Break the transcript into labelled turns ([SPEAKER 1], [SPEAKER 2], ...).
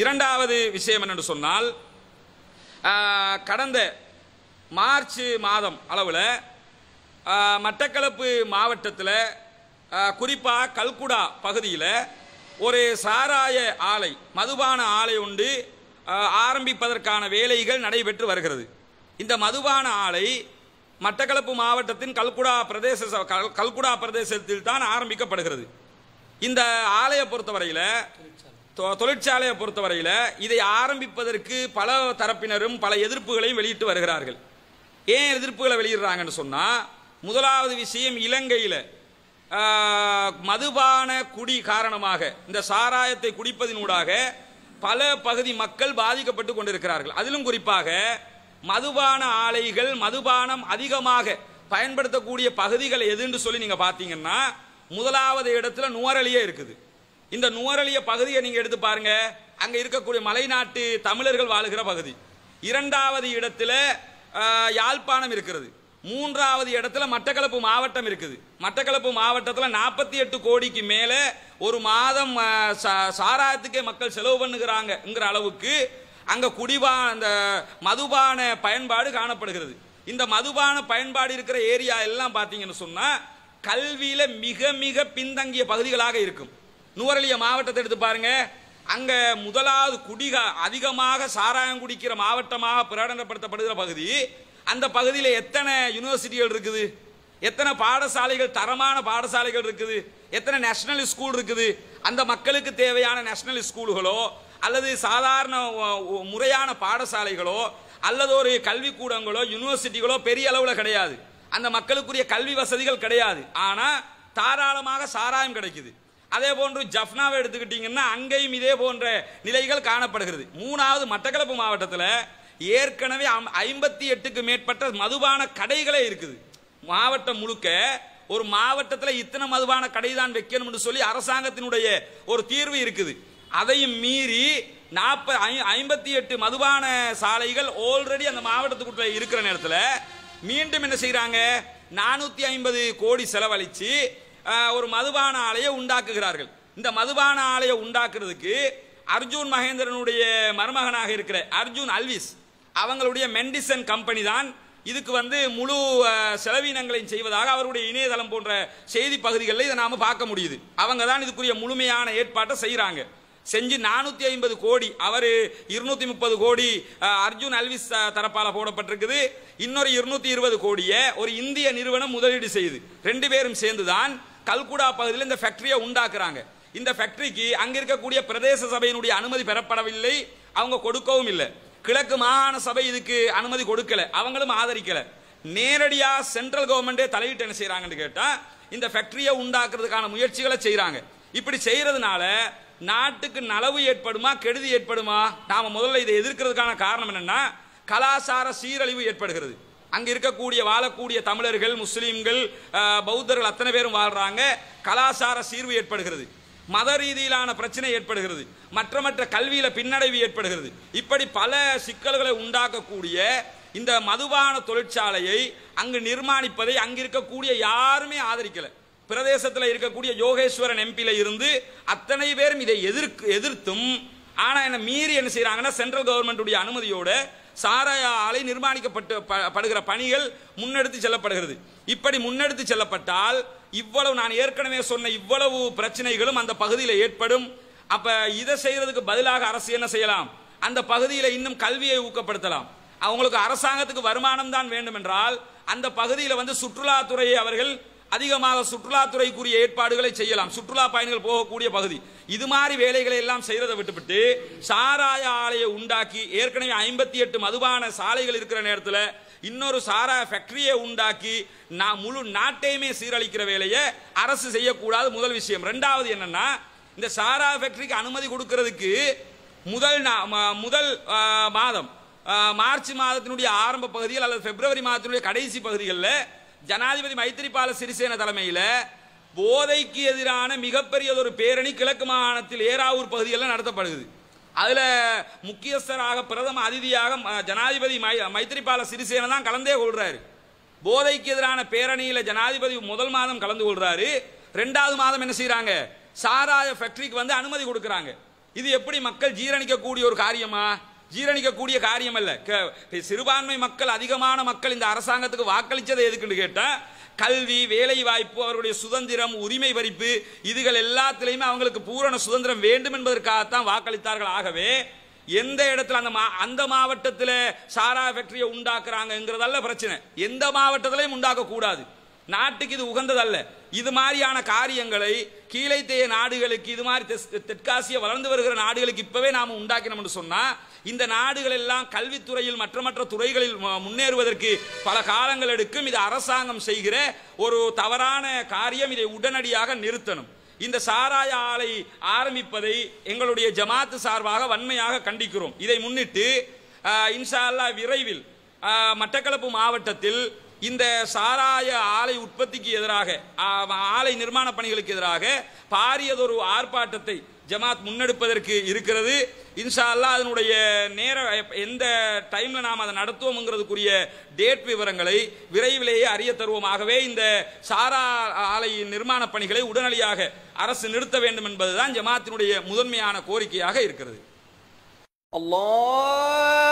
[SPEAKER 1] இரண்டாவது விஷயம் என்னென்று சொன்னால் கடந்த மார்ச் மாதம் அளவில் மட்டக்களப்பு மாவட்டத்தில் குறிப்பாக கல்குடா பகுதியில் ஒரு சாராய ஆலை மதுபான ஆலை உண்டு ஆரம்பிப்பதற்கான வேலைகள் நடைபெற்று வருகிறது. இந்த மதுபான ஆலை மட்டக்களப்பு மாவட்டத்தின் கல்குடா பிரதேச கல்- கல்குடா பிரதேசத்தில் தான் ஆரம்பிக்கப்படுகிறது. இந்த ஆலையை பொறுத்தவரையில் தொழிற்சாலையை பொறுத்தவரையில் இதை ஆரம்பிப்பதற்கு பல தரப்பினரும் பல எதிர்ப்புகளையும் வெளியிட்டு வருகிறார்கள். ஏன் எதிர்ப்புகளை வெளியிடுறாங்கன்னு சொன்னால் முதலாவது விஷயம் இலங்கையில் மதுபான குடி காரணமாக இந்த சாராயத்தை குடிப்பதினூடாக பல பகுதி மக்கள் பாதிக்கப்பட்டு கொண்டிருக்கிறார்கள். அதிலும் குறிப்பாக மதுபான ஆலைகள் மதுபானம் அதிகமாக பயன்படுத்தக்கூடிய பகுதிகள் எதுன்னு சொல்லி நீங்கள் பார்த்தீங்கன்னா முதலாவது இடத்துல நுவரலியே இருக்குது. இந்த நுவரலிய பகுதியை நீங்கள் எடுத்து பாருங்க. அங்கே இருக்கக்கூடிய மலைநாட்டு தமிழர்கள் வாழுகிற பகுதி. இரண்டாவது இடத்துல யாழ்ப்பாணம் இருக்கிறது. மூன்றாவது இடத்துல மட்டக்களப்பு மாவட்டம் இருக்குது. மட்டக்களப்பு மாவட்டத்தில் நாற்பத்தி எட்டு கோடிக்கு மேலே ஒரு மாதம் சாராயத்துக்கே மக்கள் செலவு பண்ணுகிறாங்கங்கிற அளவுக்கு அங்கே குடிபா அந்த மதுபான பயன்பாடு காணப்படுகிறது. இந்த மதுபான பயன்பாடு இருக்கிற ஏரியா எல்லாம் பார்த்தீங்கன்னு சொன்னால் கல்வியில் மிக மிக பின்தங்கிய பகுதிகளாக இருக்கும். நுவரலிய மாவட்டத்தை எடுத்து பாருங்க. அங்க முதலாவது குடிகா அதிகமாக சாராயம் குடிக்கிற மாவட்டமாக பிரகடனப்படுத்தப்படுகிற பகுதி. அந்த பகுதியில் எத்தனை யூனிவர்சிட்டிகள் இருக்குது? எத்தனை பாடசாலைகள் தரமான பாடசாலைகள் இருக்குது? எத்தனை நேஷனல் ஸ்கூல் இருக்குது? அந்த மக்களுக்கு தேவையான நேஷனல் ஸ்கூல்களோ அல்லது சாதாரண முறையான பாடசாலைகளோ அல்லது ஒரு கல்விக்கூடங்களோ யூனிவர்சிட்டிகளோ பெரிய அளவில் கிடையாது. அந்த மக்களுக்குரிய கல்வி வசதிகள் கிடையாது. ஆனால் தாராளமாக சாராயம் கிடைக்குது. அதே போன்று ஜஃப்னாவை எடுத்துக்கிட்டிங்கன்னா அங்கேயும் இதே போன்ற நிலைகள் காணப்படுகிறது. மூணாவது மட்டக்களப்பு மாவட்டத்தில் ஏற்கனவே ஐம்பத்தி எட்டுக்கு மேற்பட்ட மதுபான கடைகளே இருக்குது. மாவட்டம் முழுக்க ஒரு மாவட்டத்தில் இத்தனை மதுபான கடை தான் வைக்கணும்னு சொல்லி அரசாங்கத்தினுடைய ஒரு தீர்வு இருக்குது. அதையும் மீறி நாற்ப ஐம்பத்தி எட்டு மதுபான சாலைகள் ஆல்ரெடி அந்த மாவட்டத்துக்குள்ள இருக்கிற நேரத்தில் மீண்டும் என்ன செய்கிறாங்க நானூற்றி ஐம்பது கோடி செலவழித்து ஒரு மதுபான ஆலையை உண்டாக்குகிறார்கள். இந்த மதுபான ஆலையை உண்டாக்குறதுக்கு அர்ஜுன் மகேந்திரனுடைய மருமகனாக இருக்கிற அர்ஜுன் அல்விஸ் அவங்களுடைய மெண்டிசன் கம்பெனி தான். இதுக்கு வந்து முழு செலவினங்களையும் செலவீனங்களையும் செய்வதாக அவருடைய இணையதளம் போன்ற செய்தி பகுதிகளில் இதை நாம் பார்க்க முடியுது. அவங்க தான் இதுக்குரிய முழுமையான ஏற்பாட்டை செய்கிறாங்க செஞ்சு நானூத்தி ஐம்பது கோடி அவர் இருநூத்தி முப்பது கோடி அர்ஜுன் அல்விஸ் தரப்பால் போடப்பட்டிருக்குது. இன்னொரு இருநூத்தி இருபது கோடியை ஒரு இந்திய நிறுவனம் முதலீடு செய்யுது. ரெண்டு பேரும் சேர்ந்து தான் கல்குடா பகுதியில் இந்த ஃபேக்டரியை உண்டாக்குறாங்க. இந்த ஃபேக்டரிக்கு அங்கே இருக்கக்கூடிய பிரதேச சபையினுடைய அனுமதி பெறப்படவில்லை. அவங்க கொடுக்கவும் இல்லை. கிழக்கு மாகாண சபை இதுக்கு அனுமதி கொடுக்கல. அவங்களும் ஆதரிக்கல. நேரடியா சென்ட்ரல் கவர்மெண்டே தலையிட்டு என்ன செய்யறாங்கன்னு கேட்டா இந்த ஃபேக்டரியை உண்டாக்குறதுக்கான முயற்சிகளை செய்கிறாங்க இப்படி செய்யறதுனால நாட்டுக்கு நலவு ஏற்படுமா கெடுதி ஏற்படுமா? நாம முதல்ல இதை எதிர்க்கிறதுக்கான காரணம் என்னன்னா கலாசார சீரழிவு ஏற்படுகிறது. அங்கே இருக்கக்கூடிய வாழக்கூடிய தமிழர்கள் முஸ்லீம்கள் பௌத்தர்கள் அத்தனை பேரும் வாழ்கிறாங்க கலாச்சார சீர்வு ஏற்படுகிறது. மத ரீதியிலான பிரச்சனை ஏற்படுகிறது. மற்ற மற்ற கல்வியில் பின்னடைவு ஏற்படுகிறது. இப்படி பல சிக்கல்களை உண்டாக்கக்கூடிய இந்த மதுபான தொழிற்சாலையை அங்கு நிர்மாணிப்பதை அங்கு இருக்கக்கூடிய யாருமே ஆதரிக்கலை. பிரதேசத்தில் இருக்கக்கூடிய யோகேஸ்வரன் எம்பியில இருந்து அத்தனை பேரும் இதை எதிர்க்கு எதிர்த்தும் ஆனால் என்ன மீறி என்ன செய்கிறாங்கன்னா சென்ட்ரல் கவர்மெண்ட்டுடைய அனுமதியோட சாராய ஆலை நிர்மாணிக்கப்பட்டு படுகிற பணிகள் முன்னெடுத்து செல்லப்படுகிறது. இப்படி முன்னெடுத்து செல்லப்பட்டால் இவ்வளவு நான் ஏற்கனவே சொன்ன இவ்வளவு பிரச்சனைகளும் அந்த பகுதியில் ஏற்படும். அப்ப இதை செய்யறதுக்கு பதிலாக அரசு என்ன செய்யலாம்? அந்த பகுதியில் இன்னும் கல்வியை ஊக்கப்படுத்தலாம். அவங்களுக்கு அரசாங்கத்துக்கு வருமானம் தான் வேண்டும் என்றால் அந்த பகுதியில் வந்து சுற்றுலாத்துறையை அவர்கள் அதிகமாக சுற்றுலாத்துறைக்குரிய ஏற்பாடுகளை செய்யலாம். சுற்றுலா பயணிகள் போகக்கூடிய பகுதி. இது மாதிரி வேலைகளை எல்லாம் செய்யறதை விட்டுவிட்டு சாராய ஆலையை உண்டாக்கி ஏற்கனவே ஐம்பத்தி எட்டு மதுபான சாலைகள் இருக்கிற நேரத்தில் இன்னொரு சாராய ஃபேக்டரியை உண்டாக்கி நான் முழு நாட்டையுமே சீரழிக்கிற வேலையை அரசு செய்யக்கூடாது. முதல் விஷயம். ரெண்டாவது என்னன்னா இந்த சாரா ஃபேக்டரிக்கு அனுமதி கொடுக்கறதுக்கு முதல் நா- ம- முதல் மாதம் மார்ச் மாதத்தினுடைய ஆரம்ப பகுதிகள் அல்லது பிப்ரவரி மாதத்தினுடைய கடைசி பகுதிகளில் ஜனாதிபதி மைத்திரிபால சிறிசேன தலைமையில் போதைக்கு எதிரான மிகப்பெரிய ஒரு பேரணி கிழக்கு மாகாணத்தில் ஏராவூர் பகுதியில் நடத்தப்படுகிறது. அதில் முக்கியஸ்தராக பிரதம அதிதியாக ம- ஜனாதிபதி மை- மைத்திரிபால சிறிசேன தான் கலந்தே கொள்கிறாரு போதைக்கு எதிரான பேரணியில் ஜனாதிபதி முதல் மாதம் கலந்து கொள்கிறாரு ரெண்டாவது மாதம் என்ன செய்கிறாங்க சாராய ஃபேக்டரிக்கு வந்து அனுமதி கொடுக்குறாங்க. இது எப்படி மக்கள் ஜீரணிக்கக்கூடிய ஒரு காரியமா? ஜீரணிக்கக்கூடிய காரியம் அல்ல க- சிறுபான்மை மக்கள் அதிகமான மக்கள் இந்த அரசாங்கத்துக்கு வாக்களித்ததை எதுக்குன்னு கேட்டால் கல்வி வேலை வாய்ப்பு அவருடைய சுதந்திரம் உரிமை பறிப்பு இதுகள் எல்லாத்திலையுமே அவங்களுக்கு பூரண சுதந்திரம் வேண்டும் என்பதற்காகத்தான் வாக்களித்தார்கள். ஆகவே எந்த இடத்துல அந்த மா- அந்த மாவட்டத்தில் சாரா ஃபேக்டரியை உண்டாக்குறாங்கிறதல்ல பிரச்சனை. எந்த மாவட்டத்திலையும் உண்டாக்கக்கூடாது. நாட்டுக்கு இது உகந்ததல்ல. இது மாதிரியான காரியங்களை கீழைத்தேய நாடுகளுக்கு இது மாதிரி தெஸ்- தெற்காசிய வளர்ந்து வருகிற நாடுகளுக்கு இப்பவே நாம் உண்டாக்கினோம்னு சொன்னா இந்த நாடுகள் எல்லாம் கல்வித்துறையில் மற்ற மற்ற துறைகளில் முன்னேறுவதற்கு பல காலங்கள் எடுக்கும். இது அரசாங்கம் செய்கிற ஒரு தவறான காரியம். இதை உடனடியாக நிறுத்தணும். இந்த சாராய ஆலை ஆரம்பிப்பதை எங்களுடைய ஜமாத்து சார்பாக வன்மையாக கண்டிக்கிறோம். இதை முன்னிட்டு இன்ஷா அல்லாஹ் விரைவில் மட்டக்களப்பு மாவட்டத்தில் இந்த சாராய ஆலை உற்பத்திக்கு எதிராக ஆலை நிர்மாண பணிகளுக்கு எதிராக பாரியதொரு ஆர்ப்பாட்டத்தை ஜமாத் முன்னெடுப்பதற்கு இருக்கிறது. இன்ஷா அல்லா அதனுடைய நேர எந்த டைமில் நாம் அதை நடத்துவோம்ங்கிறதுக்குரிய டேட் விவரங்களை விரைவிலேயே அறிய தருவோமாகவே இந்த சாரா ஆலை நிர்மாண பணிகளை உடனடியாக அரசு நிறுத்த வேண்டும் என்பதுதான் ஜமாத்தினுடைய முதன்மையான கோரிக்கையாக இருக்கிறது.
[SPEAKER 2] அல்லாஹ்